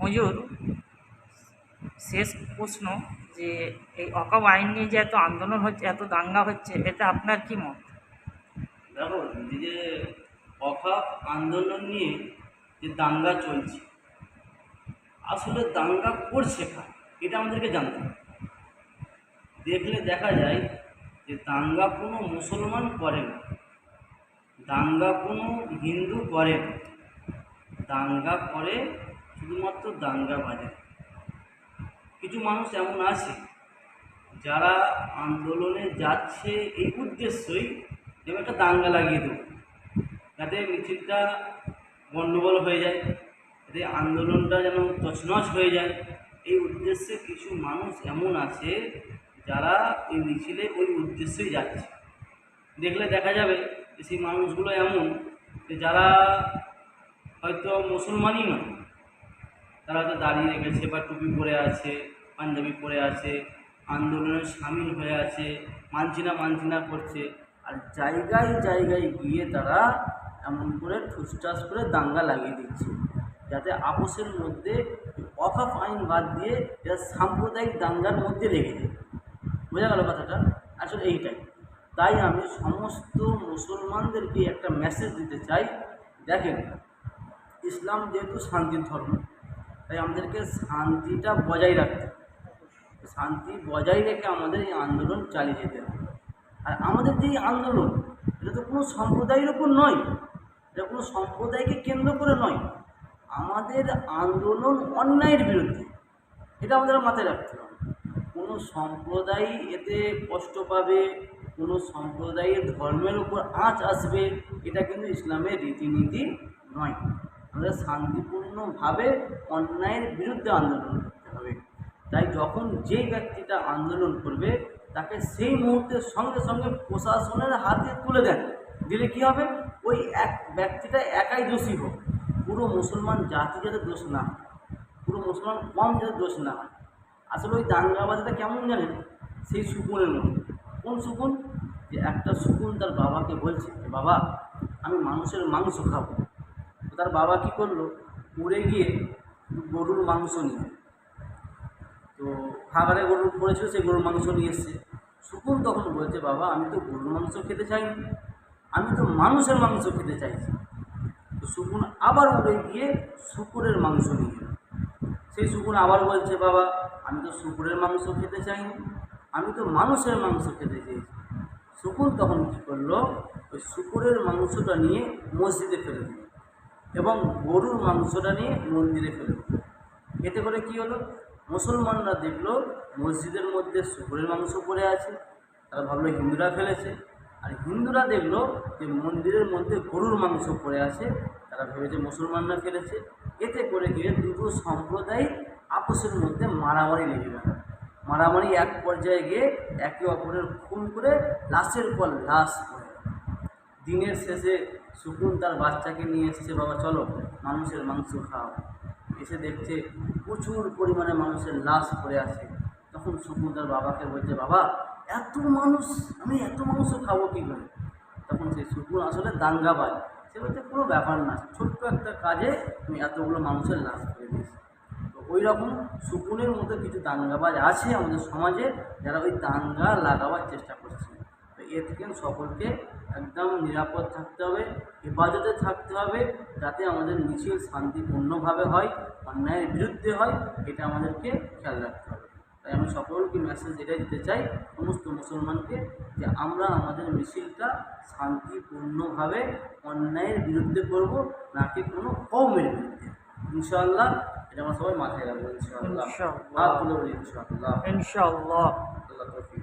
হুজুর শেষ প্রশ্ন যে এই অকাব আইন নিয়ে যে এত আন্দোলন হচ্ছে, এত দাঙ্গা হচ্ছে এটা আপনার কি মত? দেখো যে অভাব আন্দোলন নিয়ে যে দাঙ্গা চলছে, আসলে দাঙ্গা করছে কারা? এটা আমাদেরকে জানতে হবে। দেখলে দেখা যায় যে দাঙ্গা কোনো মুসলমান করে না, দাঙ্গা কোনো হিন্দু করে না। দাঙ্গা করে শুধুমাত্র দাঙ্গাবাজে কিছু মানুষ এমন আছে, যারা আন্দোলনে যাচ্ছে এই উদ্দেশ্যই যে একটা দাঙ্গা লাগিয়ে দেবো। যাতে মিছিলটা গণ্ডগোল হয়ে যায়, যাতে আন্দোলনটা যেন তছনছ হয়ে যায়। এই উদ্দেশ্যে কিছু মানুষ এমন আছে, যারা এই মিছিলে ওই উদ্দেশ্যেই যাচ্ছে। দেখলে দেখা যাবে যে সেই মানুষগুলো এমন যে যারা হয়তো মুসলমানই নয় তারা হয়তো দাঁড়িয়ে রেখেছে বা টুপি পরে আছে, পাঞ্জাবি পরে আছে, আন্দোলনে সামিল হয়ে আছে মানছি না মানছি না করছে। আর জায়গায় জায়গায় গিয়ে তারা এমন করে ঠুসটাস করে দাঙ্গা লাগিয়ে দিচ্ছে, যাতে আপোষের মধ্যে অকাপ আইন বাদ দিয়ে এরা সাম্প্রদায়িক দাঙ্গার মধ্যে লেগে যায়। বোঝা গেল কথাটা? আসলে এইটাই। তাই আমি সমস্ত মুসলমানদেরকে একটা মেসেজ দিতে চাই। দেখেন, ইসলাম যেহেতু শান্তির ধর্ম তাই আমাদেরকে শান্তিটা বজায় রাখতে। শান্তি বজায় রেখে আমাদের এই আন্দোলন চালিয়ে যেতে হবে। আর আমাদের যে আন্দোলন, এটা তো কোনো সম্প্রদায়ের ওপর নয়। এটা কোনো সম্প্রদায়কে কেন্দ্র করে নয়। আমাদের আন্দোলন অন্যায়ের বিরুদ্ধে, এটা আমাদের মাথায় রাখতে হবে। কোনো সম্প্রদায় এতে কষ্ট পাবে, কোনো সম্প্রদায়ের ধর্মের উপর আঁচ আসবে, এটা কিন্তু ইসলামের রীতিনীতি নয়। আমাদের শান্তিপূর্ণভাবে অন্যায়ের বিরুদ্ধে আন্দোলন করতে হবে। তাই যখন যেই ব্যক্তিটা আন্দোলন করবে, তাকে সেই মুহূর্তে সঙ্গে সঙ্গে প্রশাসনের হাতে তুলে দেন। দিলে কী হবে? ওই এক ব্যক্তিটা একাই দোষী হোক। পুরো মুসলমান জাতি যাতে দোষ না হয়, পুরো মুসলমান কম যাতে দোষ না হয়। আসলে ওই দাঙ্গাবাজিটা কেমন জানেন? সেই সুকুনের মতো। কোন সুকুন? যে একটা সুকুন তার বাবাকে বলছে বাবা, আমি মানুষের মাংস খাব। তার বাবা কী করল? উড়ে গিয়ে গরুর মাংস নিয়ে। তো খাবারে গরুর পড়েছিল সেই গরুর মাংস নিয়ে এসছে। সুকুন তখন বলছে, বাবা, আমি তো গরুর মাংস খেতে চাইনি। আমি তো মানুষের মাংস খেতে চাইছি। তো সুকুন আবার উড়ে গিয়ে শুকুরের মাংস নিয়ে সেই শুকুন আবার বলছে, বাবা, আমি তো শুকুরের মাংস খেতে চাইনি। আমি তো মানুষের মাংস খেতে চেয়েছি শুকুন তখন কী করল? ওই শুকুরের মাংসটা নিয়ে মসজিদে ফেলে দিল। এবং গরুর মাংসটা নিয়ে মন্দিরে ফেলে দিল। এতে করে কী হলো? মুসলমানরা দেখল মসজিদের মধ্যে শুকুরের মাংস পড়ে আছে, তারা ভাবলো হিন্দুরা ফেলেছে। আর হিন্দুরা দেখল যে মন্দিরের মধ্যে গরুর মাংস পড়ে আছে, তারা ভেবেছে মুসলমানরা ফেলেছে। এতে করে গিয়ে দুটো সম্প্রদায় আপোষের মধ্যে মারামারি লেগে গেল। মারামারি এক পর্যায়ে গিয়ে একে অপরের খুন করে লাশের পর লাশ। দিনের শেষে সুকুন তার বাচ্চাকে নিয়ে এসেছে, বাবা, চলো, মানুষের মাংস খাও। এসে দেখছে প্রচুর পরিমাণে মানুষের লাশ পড়ে আছে। তখন সুকুন তার বাবাকে বলছে, বাবা, এত মানুষ, আমি এত মাংস খাব কী করে? তখন সেই সুকুন আসলে দাঙ্গা দাঙ্গাবাজ সে বলছে, কোনো ব্যাপার না, ছোট্ট একটা কাজে আমি এতগুলো মানুষের লাশ করে দিয়েছি। তো ওই রকম সুকুনের মতো কিছু দাঙ্গাবাজ আছে আমাদের সমাজে, যারা ওই দাঙ্গা লাগাবার চেষ্টা করছে। এ থেকে সকলকে একদম নিরাপদ থাকতে হবে হেফাজতে থাকতে হবে যাতে আমাদের মিছিল শান্তিপূর্ণভাবে হয় অন্যায়ের বিরুদ্ধে হয় এটা আমাদেরকে খেয়াল রাখতে হবে। তাই আমি সকলকে মেসেজ এটাই দিতে চাই সমস্ত মুসলমানকে যে আমরা আমাদের মিছিলটা শান্তিপূর্ণভাবে অন্যায়ের বিরুদ্ধে করব নাকি কোনো কৌমের বিরুদ্ধে। ইনশাআল্লাহ এটা আমরা সবাই মাথায় রাখব ইনশাআল্লাহ। ইনশাআল্লাহ। ইনশাআল্লাহ। ইনশাআল্লাহ। আল্লাহ তৌফিক